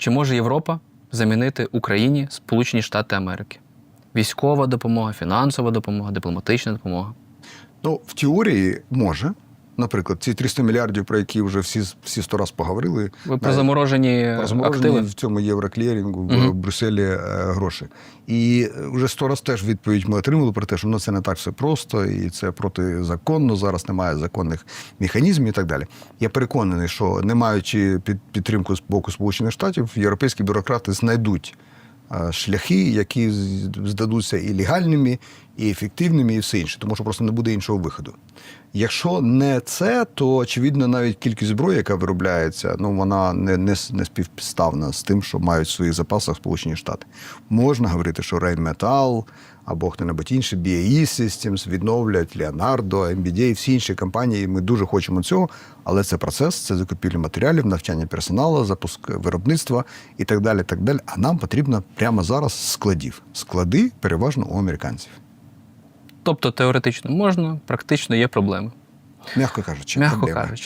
Чи може Європа замінити Україні Сполучені Штати Америки? Військова допомога, фінансова допомога, дипломатична допомога. Ну, в теорії може. Наприклад, ці 300 мільярдів, про які вже всі всі сто раз поговорили. Ви про заморожені про заморожені активи? в цьому євроклірінгу в Мгм. Брюсселі е, гроші. І вже сто раз теж відповідь ми отримали про те, що ну, це не так все просто, і це протизаконно. Зараз немає законних механізмів і так далі. Я переконаний, що не маючи під підтримку з боку Сполучених Штатів, європейські бюрократи знайдуть е, шляхи, які здадуться і легальними, і ефективними, і все інше, тому що просто не буде іншого виходу. Якщо не це, то очевидно навіть кількість зброї, яка виробляється, ну вона не, не, не співставна з тим, що мають в своїх запасах Сполучені Штати. Можна говорити, що Rheinmetall або хто-небудь інший, BAE Systems відновлять Leonardo, MBDA, всі інші компанії. Ми дуже хочемо цього, але це процес, це закупівля матеріалів, навчання персоналу, запуск виробництва і так далі. так далі. А нам потрібно прямо зараз складів. Склади переважно у американців, Тобто теоретично можна, практично є проблеми, м'яко кажучи. м'яко проблеми. кажучи.